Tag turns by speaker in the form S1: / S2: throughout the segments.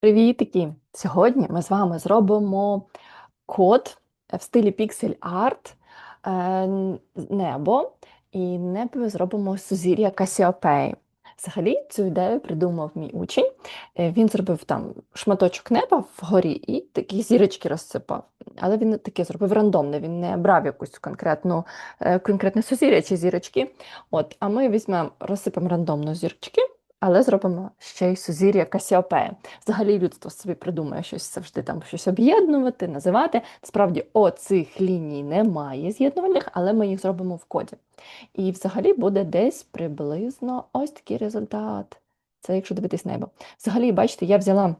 S1: Привітики! Сьогодні ми з вами зробимо код в стилі Pixel Art е, небо, і небо зробимо сузір'я Cassiopeia. Взагалі цю ідею придумав мій учень. Е, Він зробив там шматочок неба вгорі і такі зірочки розсипав. Але він таке зробив рандомне, він не брав якусь конкретну, е, конкретне сузір'я чи зірочки. От, а ми візьмемо, розсипемо рандомно зірочки, але зробимо ще й сузір'я Cassiopeia. Взагалі людство собі придумає щось завжди там щось об'єднувати, називати. Справді, оцих ліній немає з'єднувальних, але ми їх зробимо в коді. І взагалі буде десь приблизно ось такий результат. Це якщо дивитись небо. Взагалі, бачите, я взяла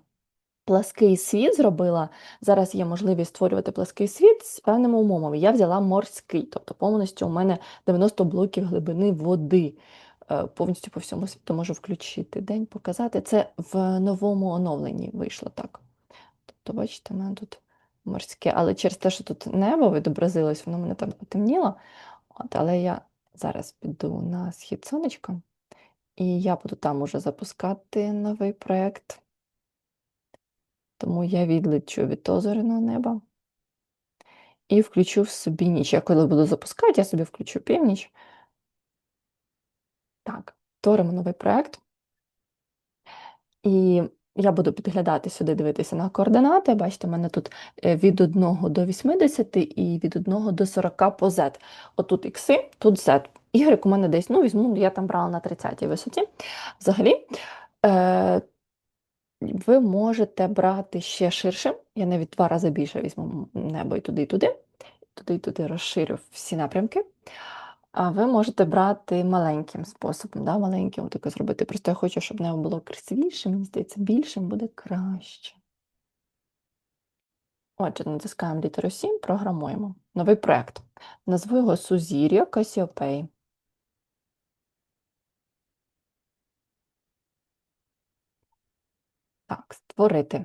S1: плаский світ, зробила. Зараз є можливість створювати плаский світ з певними умовами. Я взяла морський, тобто повністю у мене 90 блоків глибини води. Е, Повністю по всьому світу можу включити день, показати. Це в новому оновленні вийшло так. Тобто, бачите, у мене тут морське, але через те, що тут небо відобразилось, воно мене там потемніло. От, але я зараз піду на схід сонечка, і я буду там уже запускати новий проєкт. Тому я відлечу від озереного неба і включу в собі ніч. Я коли буду запускати, я собі включу північ. Так, творимо новий проєкт. І я буду підглядати сюди, дивитися на координати. Бачите, у мене тут е, від 1 до 80 і від 1 до 40 по Z. Отут ікси, тут Z. Y у мене десь, ну, візьму, я там брала на 30 висоті. Взагалі, е, ви можете брати ще ширше. Я навіть два рази більше візьму небо і туди, і туди. Туди і туди розширю всі напрямки. А ви можете брати маленьким способом, да, маленьким таке зробити. Просто я хочу, щоб небо було красивіше, мені здається, більшим буде краще. Отже, натискаємо літеру 7, програмуємо. Новий проєкт. Назву його Сузір'я Cassiopeia. Так, створити.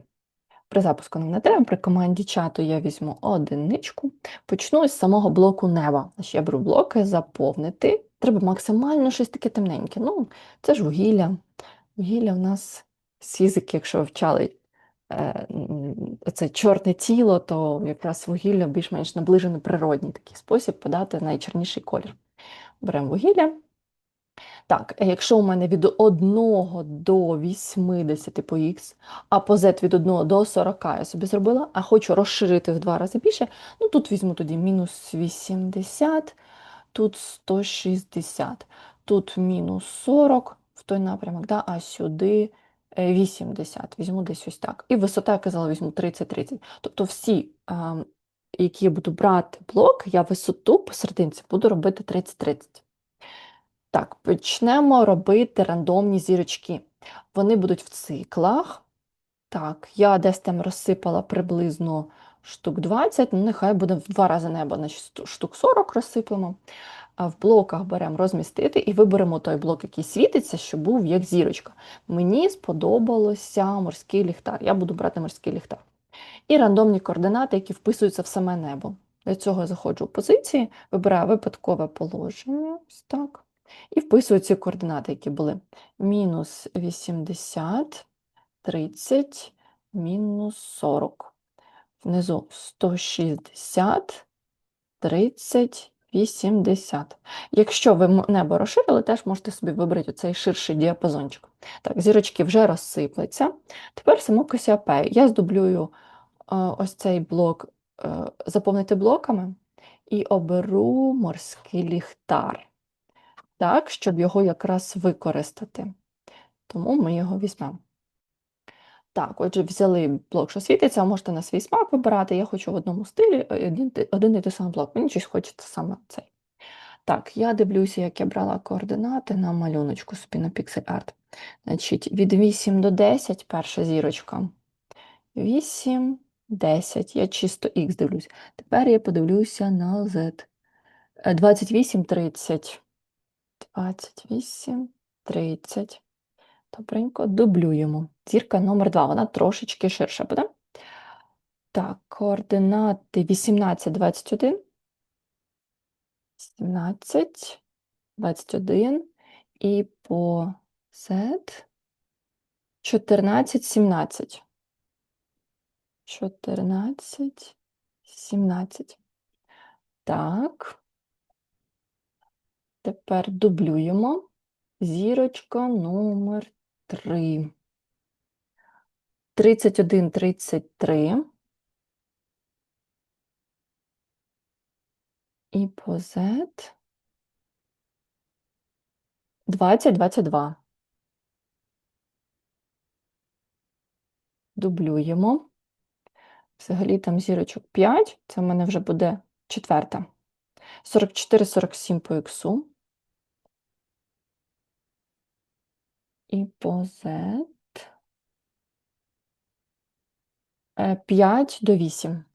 S1: При запуску нам не треба, при команді чату я візьму одиничку. Почну з самого блоку неба. Я беру блоки, заповнити. Треба максимально щось таке темненьке. Ну, це ж вугілля. Вугілля в нас з фізики, якщо вивчали е, це чорне тіло, то якраз вугілля більш-менш наближений природній такий спосіб подати найчорніший колір. Беремо вугілля. Так, е, якщо у мене від 1 до 80 по х, а по z від 1 до 40 я собі зробила, а хочу розширити в два рази більше, ну тут візьму тоді мінус 80, тут 160, тут мінус 40 в той напрямок, да, а сюди е, 80, візьму десь ось так. І висота, я казала, візьму 30-30. Тобто всі, які я буду брати блок, я висоту посерединці буду робити 30-30. Так, почнемо робити рандомні зірочки. Вони будуть в циклах. Так, я десь там розсипала приблизно штук 20, ну нехай буде в два рази небо, значить штук 40 розсипемо. А в блоках беремо розмістити і виберемо той блок, який світиться, щоб був як зірочка. Мені сподобалося морський ліхтар. Я буду брати морський ліхтар. І рандомні координати, які вписуються в саме небо. Для цього я заходжу в позиції, вибираю випадкове положення, ось так. І вписую ці координати, які були. Мінус 80, 30, мінус 40. Внизу 160, 30, 80. Якщо ви небо розширили, теж можете собі вибрати цей ширший діапазончик. Так, зірочки вже розсипляться. Тепер саму Касіопею. Я здублюю е, ось цей блок, е, заповнити блоками і оберу морський ліхтар так, щоб його якраз використати. Тому ми його візьмемо. Так, отже, взяли блок, що світиться, можете на свій смак вибирати. Я хочу в одному стилі е, один, і той самий блок. Мені щось хочеться саме цей. Так, я дивлюся, як я брала координати на малюночку собі на Pixel Art. Значить, від 8 до 10 перша зірочка. 8, 10. Я чисто X дивлюсь. Тепер я подивлюся на Z. Е, 28, 30. 28, 30. Добренько, дублюємо. Зірка номер 2, вона трошечки ширша буде. Так, координати 18, 21. 17, 21. І по Z 14, 17. 14, 17. Так. Тепер дублюємо. Зірочка номер 3. 31, 33. І по Z 20, 22. Дублюємо. Взагалі там зірочок 5, це в мене вже буде четверта. 44, 47 по іксу. і позет. 5 е, до 8.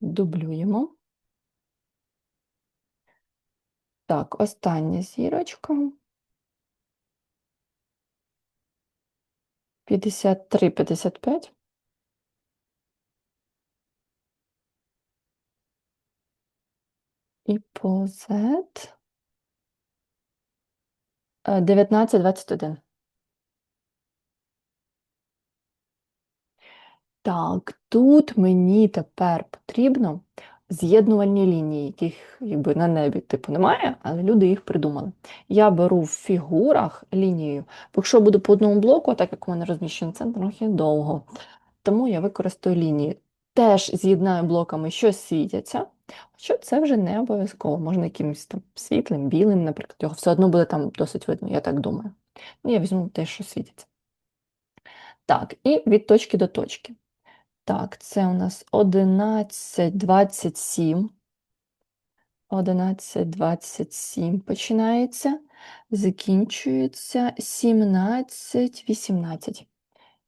S1: Дублюємо. Так, остання зірочка. 53, 55. І позет. Е, 19-21. Так, тут мені тепер потрібно з'єднувальні лінії, яких якби на небі типу немає, але люди їх придумали. Я беру в фігурах лінію, якщо буду по одному блоку, так як у мене розміщений центр, ну, трохи довго. Тому я використаю лінії. Теж з'єднаю блоками, що світяться хоча це вже не обов'язково, можна якимось там світлим, білим, наприклад, його все одно буде там досить видно, я так думаю. Ну, я візьму те, що світиться. Так, і від точки до точки. Так, це у нас 11,27. 11,27 починається, закінчується 17, 18.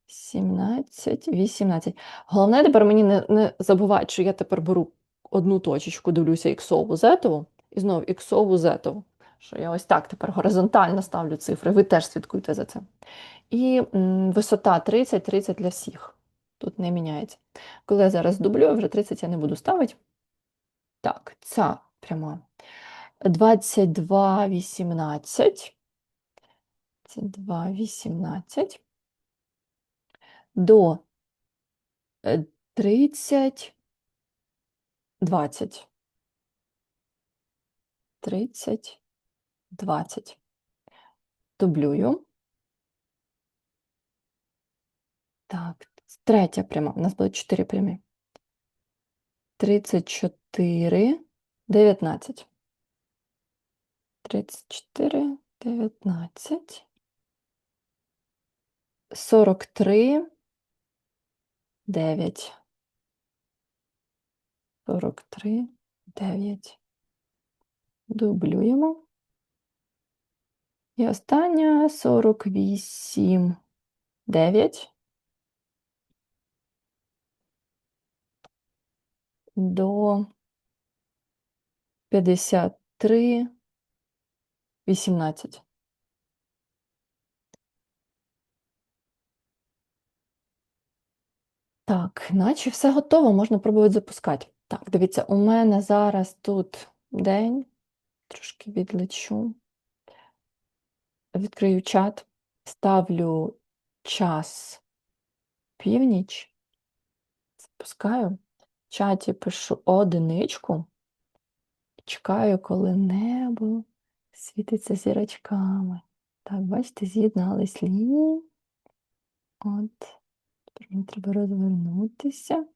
S1: 17, 18. Головне тепер мені не, не забувати, що я тепер беру одну точечку, дивлюся іксову, зетову, і знову іксову, зетову. Що я ось так тепер горизонтально ставлю цифри, ви теж слідкуйте за цим. І м, висота 30, 30 для всіх. Тут не міняється. Коли я зараз дублюю, вже 30 я не буду ставити. Так, ця пряма. 22, 18. 22, 18. До е, 30, 20. 30, 20. Дублюю. Так, третя пряма. У нас буде 4 прямі. 34, 19. 34, 19. 43, 9. 43, 9. Дублюємо. І остання 48, 9. До 53, 18. Так, наче все готово, можна пробувати запускати. Так, дивіться, у мене зараз тут день, трошки відлечу. Відкрию чат, ставлю час північ, запускаю. В чаті пишу одиничку чекаю, коли небо світиться зірочками. Так, бачите, з'єднались лінії. От, тепер мені треба розвернутися.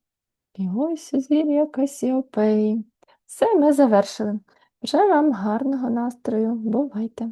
S1: І ось зір'я Касіопеї. Все, ми завершили. Бажаю вам гарного настрою. Бувайте!